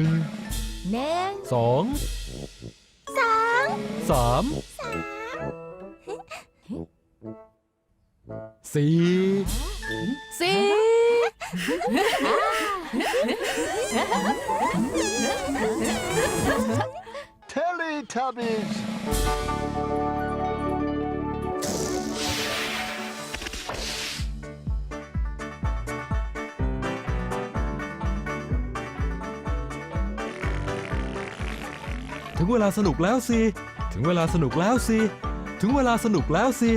ึ่งหนึ่งสองสามสามสี่สี่เทเลทับบี้ เวลาสนุกแล้วสิ ถึงเวลาสนุกแล้วสิ ถึงเวลาสนุกแล้วสิ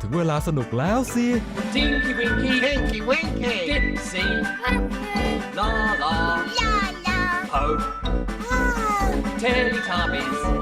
ถึงเวลาสนุกแล้วสิ Tinky Winky, Tinky Winky! Dipsy, La La, La la Po, Teletubbies,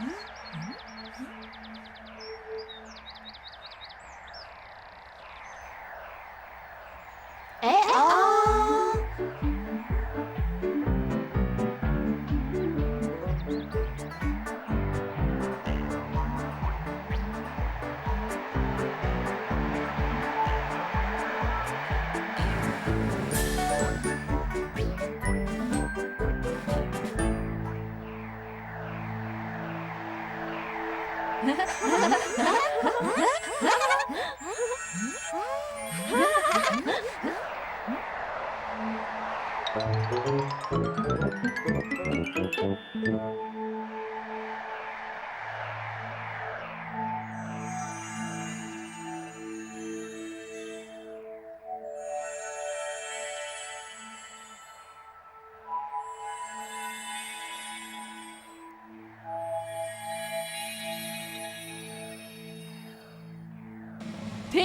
Mm-hmm.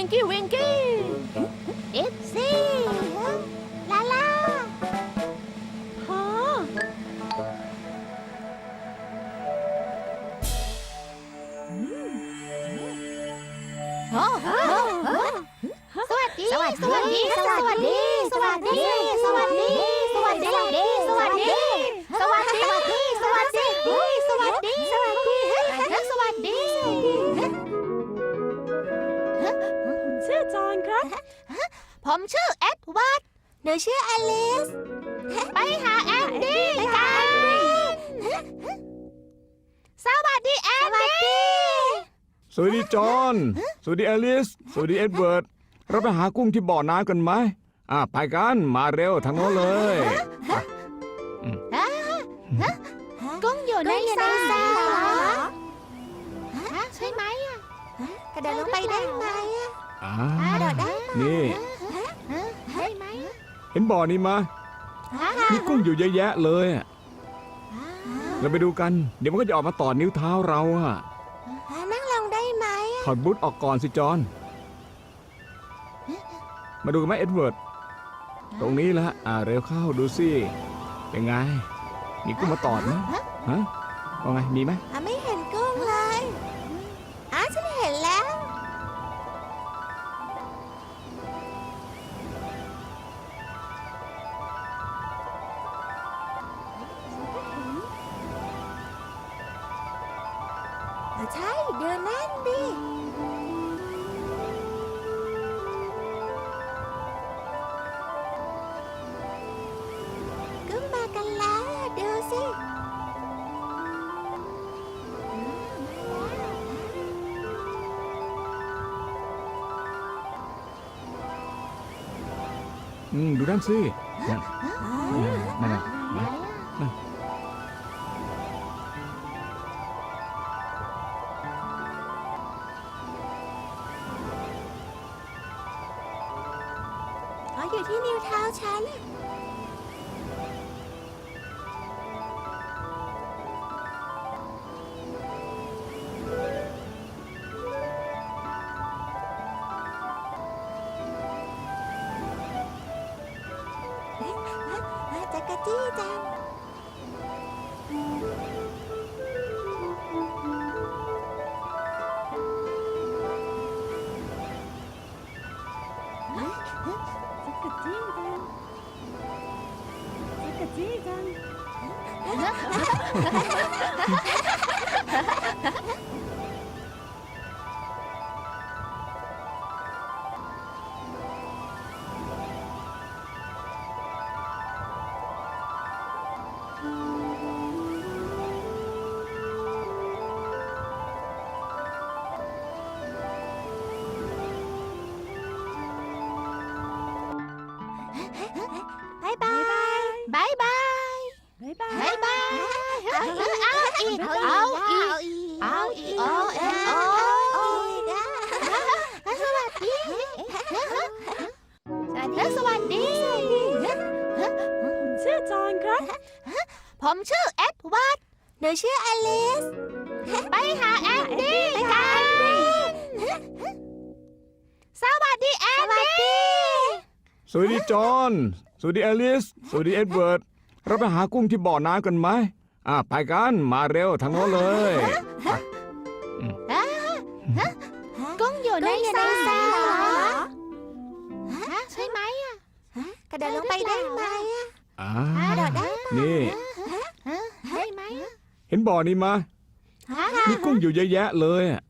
ทิงกี้วิงกี้อิปซี่ลาลาพอสวัสดี สวัสดี สวัสดีสวัสดีสวัสดี ผมชื่อเอ็ดวาร์ดหนูชื่ออลิส ไปหาแอนดี้กันสวัสดีแอนดี้ สวัสดีจอห์นสวัสดีอลิส สวัสดีเอ็ดเวิร์ด เราไปหากุ้งที่บ่อน้ำกันไหมอ่าไปกันมาเร็วทางโน้นเลยกุ้งอยู่ในกุ้งอยู่ในทรายทรายเหรอเหรอฮะใช่ไหมอะกระโดดลงไปได้ไหมอะ อ่ากระโดดได้นี่ฮะใช่ไหมอะเห็นบ่อนี้มาฮะมีกุ้งอยู่เยอะแยะเลยอะเราไปดูกัน เดี๋ยวมันก็จะออกมาต่อนิ้วเท้าเราอะอะนั่งลงได้ไหมอะถอดบูทออกก่อนสิจอห์นมาดูกันไหมเอ็ดเวิร์ด ตรงนี้ละอ่าเร็วเข้าดูสิ เป็นไง มีกุ้งมาตอดไหมฮะว่าไง มีไหม อืมดูนั่นสินั่นนั่ ハハハハ! ผมชื่อเอ็ดวาร์ดหนูชื่ออลิส ไปหาแอนดี้กันสวัสดีแอนดี้สวัสดีจอห์นสวัสดีอลิส สวัสดีเอ็ดเวิร์ด เราไปหากุ้งที่บ่อน้ำกันไหม อ่าไปกัน มาเร็วทางโน้นเลยกุ้งอยู่ในกุ้งอยู่ทในรายทรายเหเหรรออฮะใช่ไหมอะกระโดดลงไปได้ไหมอะ อ่ากระโดดได้นี่ใช่ไหมเห็นบ่อนี้มา มีกุ้งอยู่เยอะแยะเลยอะ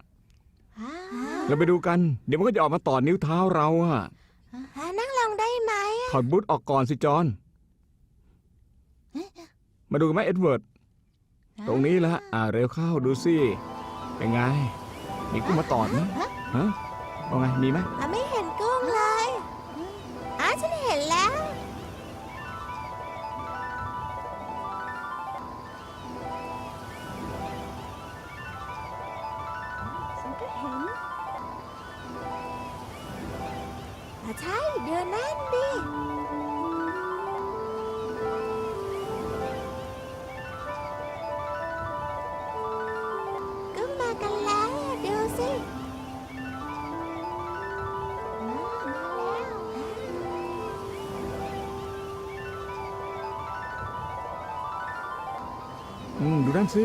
เราไปดูกัน เดี๋ยวมันก็จะออกมาต่อนิ้วเท้าเราอะอะนั่งลงได้ไหมอะถอดบูทออกก่อนสิจอห์นมาดูกันไหมเอ็ดเวิร์ด ตรงนี้ละอ่าเร็วเข้าดูสิ เป็นไง มีกุ้งมาตอดไหมฮะว่าไง มีไหม ดูนั่นสิ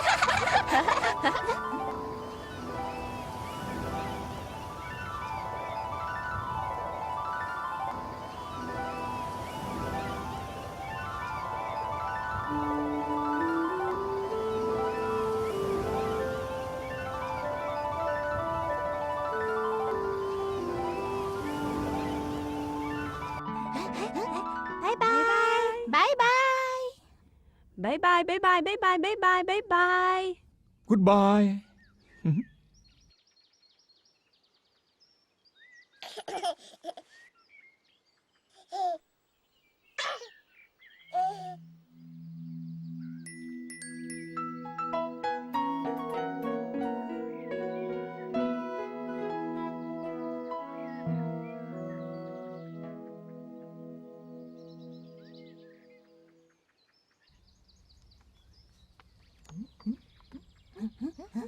ายบายบายบายบายบายบายบายบายบาย Thank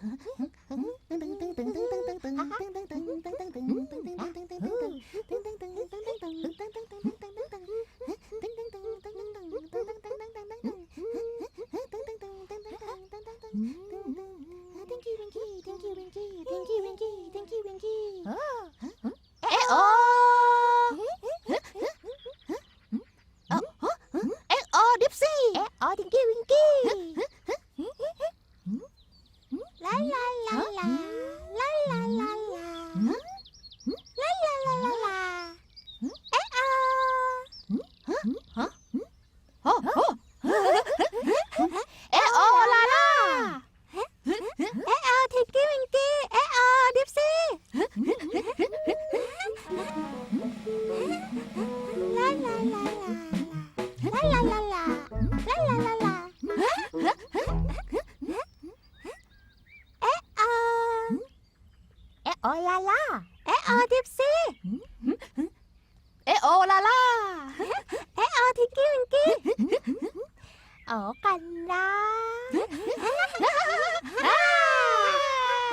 you, Winky. Thank you, Winky. Thank you, Winky. Thank you, Winky. Oh. ลาลาเอะโอดิปซี่เอะโอลาลาเอะโอทิงกี้วิงกี้โอกันนะโอ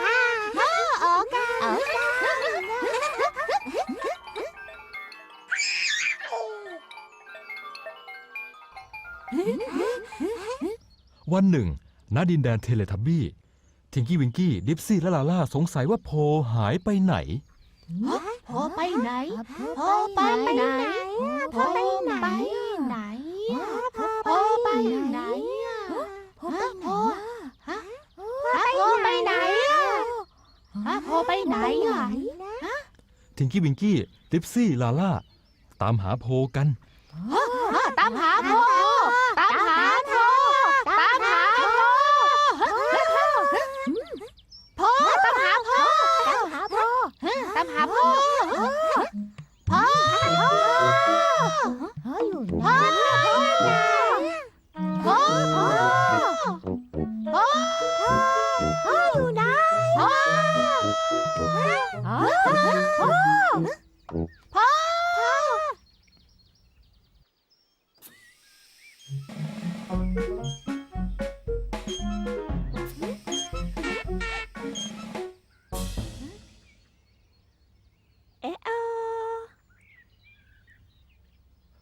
กันโอกันวันหนึ่งณดินแดนเทเลทับบี้ ทิงกี้วิงกี้ดิปซี่และลาล่าสงสัยว่าโพหายไปไหน พอไปไหน พอไปไหน พอไปไหนไหน พอไปไหนพอพอฮะพอไปไหนอะพอไปไหนอะ ทิงกี้วิงกี้ดิปซี่ลาล่าตามหาโพกัน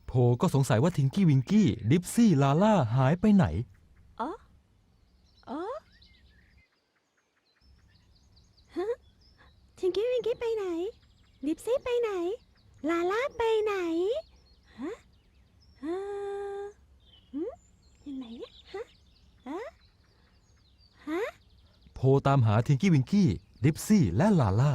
โพก็สงสัยว่าทิงกี้วิงกี้ ดิปซี่ลาล่าหายไปไหน อ๋อฮะทิงกี้วิงกี้ไปไหนลิปซี่ไปไหน ลาล่าไปไหน ฮะเอ่อหืมอยู่ไหนเนี่ย ฮะ ฮะ ฮะ โพตามหาทิงกี้วิงกี้ ดิปซี่และลาล่า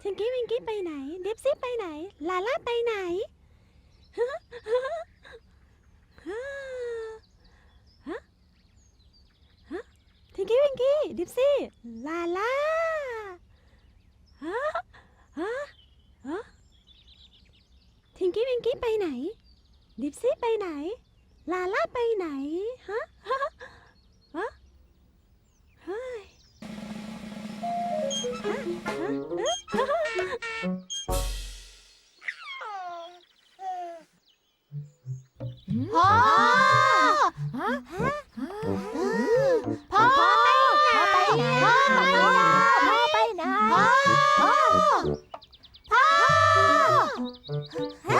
ถิงกี้วิงกี้ไปไหนดิฟซี่ไปไหนลาล่าไปไหนฮฮิงกี้วิงกี้ดิฟซี่ลาล่าถิงกี้วิงกี้ไปไหน ดิฟซี่ไปไหน ลาล่าไปไหนฮะ พ่อพ่อไปไหนพ่อไปไหนพ่อพ่อพ่ออยู่ไหนพ่อ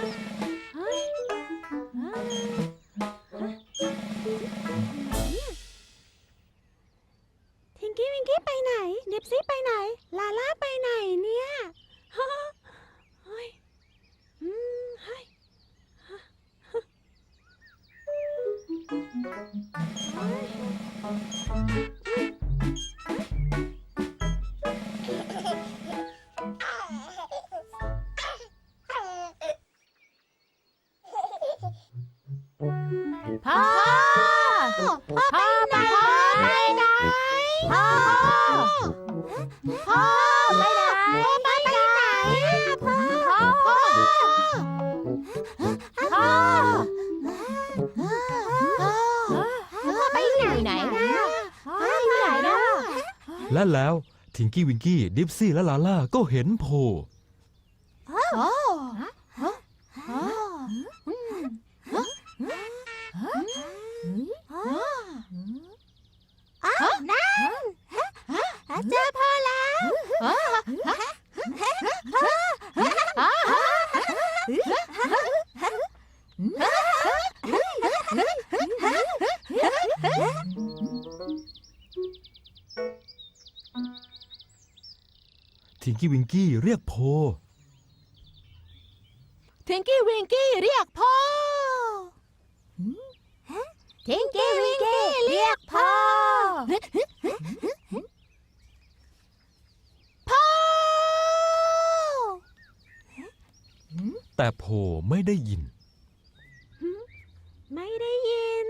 Thank you. พ่อไปไหนไหนนะไปไหนนะและแล้วทิงกี้วิงกี้ดิฟซี่และลาล่าก็เห็นโพโอ้อ้ กี้วิงกี้เรียกโพ ทิงกี้วิงกี้เรียกพ่อทิงกี้วิงกี้เรียกพ่อพ่อแต่โพไม่ได้ยิน ไม่ได้ยิน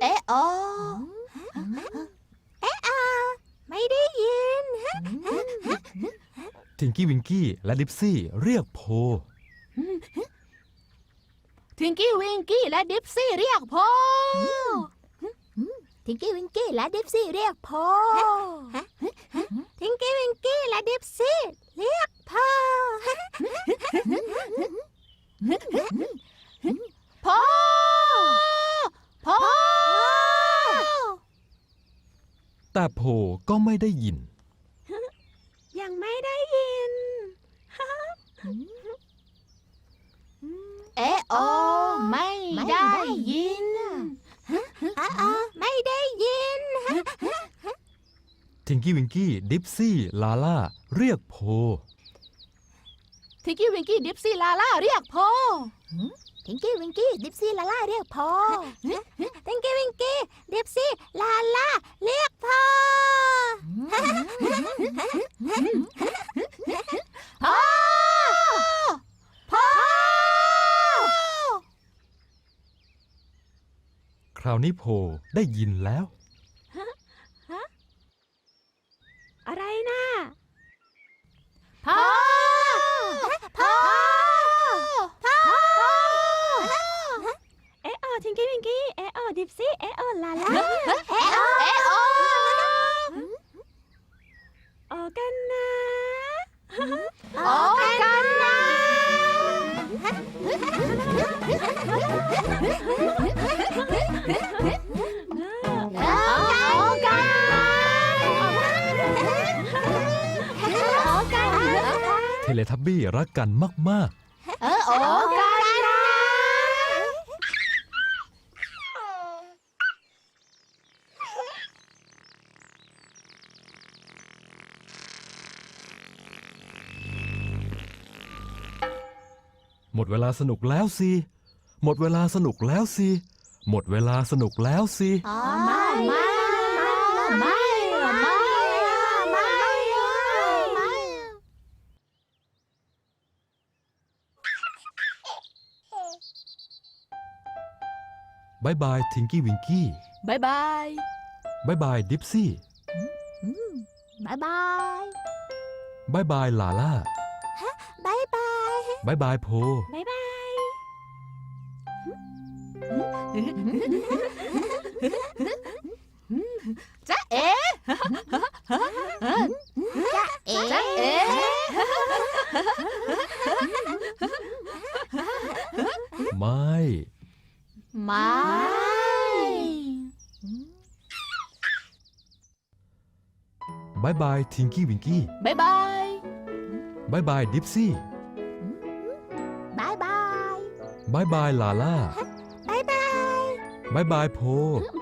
เอะอเอะอา ไม่ได้ยิน ทิงกี้วิงกี้และดิปซี่เรียกโพ ทิงกี้วิงกี้และดิปซี่เรียกพ่อทิงกี้วิงกี้และดิปซี่เรียกพ่อทิงกี้วิงกี้และดิปซี่เรียกพ่อพ่อ พ่อ แต่โพก็ไม่ได้ยิน ยังไม่ได้ยิน เอะโอไม่ได้ยินอ๋อไม่ได้ยิน ทิงกี้วิงกี้ ดิปซี่ ลาล่า เรียกโพ ทิกกี้วิงกี้ดิปซี่ลาล่าเรียกพ่ อทิงกี้วิงกี้ดิปซี่ลาล่าเรียกพ่อติงกี้วิงกี้ดิปซี่ลาล่าเรียกพ่อพ่อพ่อคราวนี้โพได้ยินแล้ว เออออกกันนะหมดเวลาสนุกแล้วสิ หมดเวลาสนุกแล้วสิ หมดเวลาสนุกแล้วสิ อ๋อ บายบายทิงกี้วิงกี้บายบายบายบายดิปซี่บายบายบายบายลาล่าบายบายบายบายโพบ๊ายบายจ๊ะเอ๋จ๊ะเอ๋จ๊ะเอ๋ไม่ ไม่ ทิงกี้วิงกี้บายบายบายบายดิปซี่บายบายบายบายลาล่าบายบาย บายบายโพ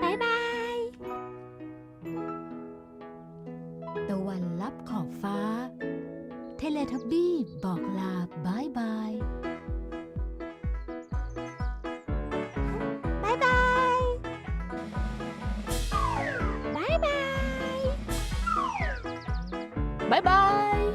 บ๊า บ๊า